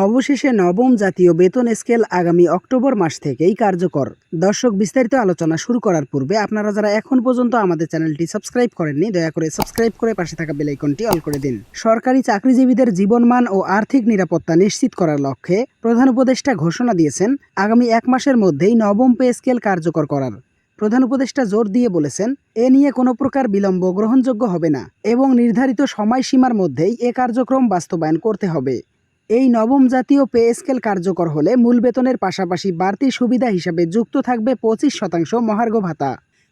অবশেষে নবম জাতীয় বেতন স্কেল আগামী অক্টোবর মাস থেকেই কার্যকর। দর্শক, বিস্তারিত আলোচনা শুরু করার পূর্বে আপনারা যারা এখন পর্যন্ত আমাদের চ্যানেলটি সাবস্ক্রাইব করেননি, দয়া করে সাবস্ক্রাইব করে পাশে থাকা বেল আইকনটি অল করে দিন। সরকারি চাকরিজীবীদের জীবনমান ও আর্থিক নিরাপত্তা নিশ্চিত করার লক্ষ্যে প্রধান উপদেষ্টা ঘোষণা দিয়েছেন, আগামী এক মাসের মধ্যেই নবম পে স্কেল কার্যকর করার। প্রধান উপদেষ্টা জোর দিয়ে বলেছেন, এ নিয়ে কোনো প্রকার বিলম্ব গ্রহণযোগ্য হবে না এবং নির্ধারিত সময়সীমার মধ্যেই এ কার্যক্রম বাস্তবায়ন করতে হবে। এই নবম জাতীয় পে স্কেল কার্যকর হলে মূল বেতনের পাশাপাশি বাড়তি সুবিধা হিসাবে যুক্ত থাকবে পঁচিশ শতাংশ মহার্ঘ ভাতা।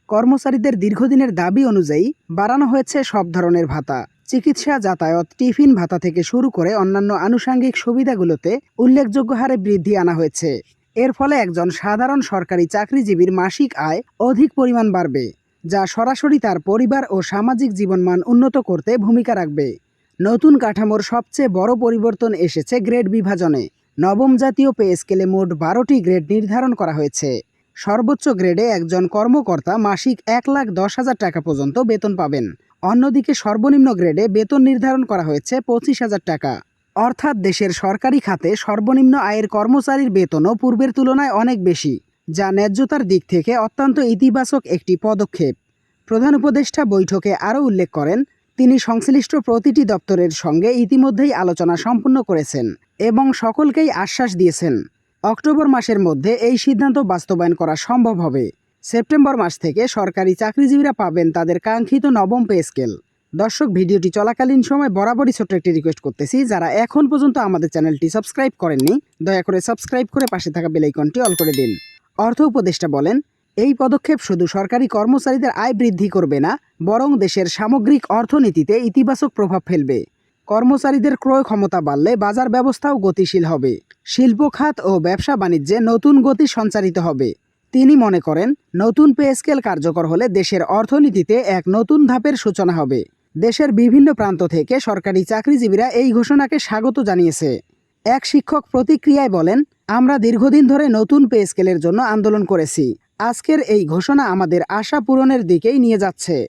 কর্মচারীদের দীর্ঘদিনের দাবি অনুযায়ী বাড়ানো হয়েছে সব ধরনের ভাতা। চিকিৎসা, যাতায়াত, টিফিন ভাতা থেকে শুরু করে অন্যান্য আনুষাঙ্গিক সুবিধাগুলোতে উল্লেখযোগ্য হারে বৃদ্ধি আনা হয়েছে। এর ফলে একজন সাধারণ সরকারি চাকরিজীবীর মাসিক আয় অধিক পরিমাণ বাড়বে, যা সরাসরি তার পরিবার ও সামাজিক জীবনমান উন্নত করতে ভূমিকা রাখবে। নতুন কাঠামোর সবচেয়ে বড় পরিবর্তন এসেছে গ্রেড বিভাজনে। নবম জাতীয় পে স্কেলে মোট বারোটি গ্রেড নির্ধারণ করা হয়েছে। সর্বোচ্চ গ্রেডে একজন কর্মকর্তা মাসিক এক লাখ দশ হাজার টাকা পর্যন্ত বেতন পাবেন। অন্যদিকে সর্বনিম্ন গ্রেডে বেতন নির্ধারণ করা হয়েছে পঁচিশ হাজার টাকা। অর্থাৎ দেশের সরকারি খাতে সর্বনিম্ন আয়ের কর্মচারীর বেতনও পূর্বের তুলনায় অনেক বেশি, যা ন্যায্যতার দিক থেকে অত্যন্ত ইতিবাচক একটি পদক্ষেপ। প্রধান উপদেষ্টা বৈঠকে আরও উল্লেখ করেন তিনি সংশ্লিষ্ট প্রতিটি দপ্তরের সঙ্গে ইতিমধ্যেই আলোচনা সম্পূর্ণ করেছেন এবং সকলকেই আশ্বাস দিয়েছেন। অক্টোবর মাসের মধ্যে এই সিদ্ধান্ত বাস্তবায়ন করা সম্ভব হবে। সেপ্টেম্বর মাস থেকে সরকারি চাকরিজীবীরা পাবেন তাদের কাঙ্ক্ষিত নবম পে স্কেল। দর্শক, ভিডিওটি চলাকালীন সময় বরাবরই ছোট্ট একটি রিকোয়েস্ট করতেছি, যারা এখন পর্যন্ত আমাদের চ্যানেলটি সাবস্ক্রাইব করেননি, দয়া করে সাবস্ক্রাইব করে পাশে থাকা বেলাইকনটি অল করে দিন। অর্থ উপদেষ্টা বলেন এই পদক্ষেপ শুধু সরকারি কর্মচারীদের আয় বৃদ্ধি করবে না, বরং দেশের সামগ্রিক অর্থনীতিতে ইতিবাচক প্রভাব ফেলবে। কর্মচারীদের ক্রয় ক্ষমতা বাড়লে বাজার ব্যবস্থাও গতিশীল হবে। শিল্প খাত ও ব্যবসা বাণিজ্যে নতুন গতি সঞ্চারিত হবে। তিনি মনে করেন, নতুন পে স্কেল কার্যকর হলে দেশের অর্থনীতিতে এক নতুন ধাপের সূচনা হবে। দেশের বিভিন্ন প্রান্ত থেকে সরকারি চাকরিজীবীরা এই ঘোষণাকে স্বাগত জানিয়েছে। এক শিক্ষক প্রতিক্রিয়ায় বলেন, আমরা দীর্ঘদিন ধরে নতুন পে স্কেলের জন্য আন্দোলন করেছি। আজকের এই ঘোষণা আমাদের আশা পূরণের দিকেই নিয়ে যাচ্ছে।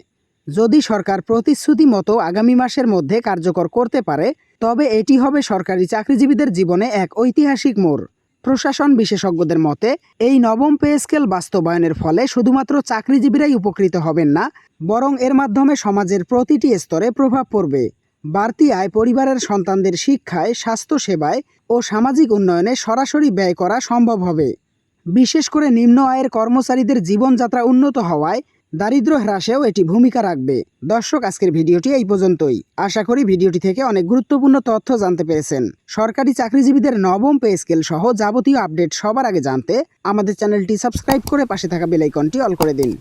যদি সরকার প্রতিশ্রুতি মতো আগামী মাসের মধ্যে কার্যকর করতে পারে, তবে এটি হবে সরকারি চাকরিজীবীদের জীবনে এক ঐতিহাসিক মোড়। প্রশাসন বিশেষজ্ঞদের মতে, এই নবম পে স্কেল বাস্তবায়নের ফলে শুধুমাত্র চাকরিজীবীরাই উপকৃত হবেন না, বরং এর মাধ্যমে সমাজের প্রতিটি স্তরে প্রভাব পড়বে। বাড়তি আয় পরিবারের সন্তানদের শিক্ষায়, স্বাস্থ্যসেবায় ও সামাজিক উন্নয়নে সরাসরি ব্যয় করা সম্ভব হবে। বিশেষ করে নিম্ন আয়ের কর্মচারীদের জীবনযাত্রা উন্নত হওয়ায় দারিদ্র হ্রাসেও এটি ভূমিকা রাখবে। দর্শক, আজকের ভিডিওটি এই পর্যন্তই। আশা করি ভিডিওটি থেকে অনেক গুরুত্বপূর্ণ তথ্য জানতে পেরেছেন। সরকারি চাকরিজীবীদের নবম পে স্কেল সহ যাবতীয় আপডেট সবার আগে জানতে আমাদের চ্যানেলটি সাবস্ক্রাইব করে পাশে থাকা বেলাইকনটি অল করে দিন।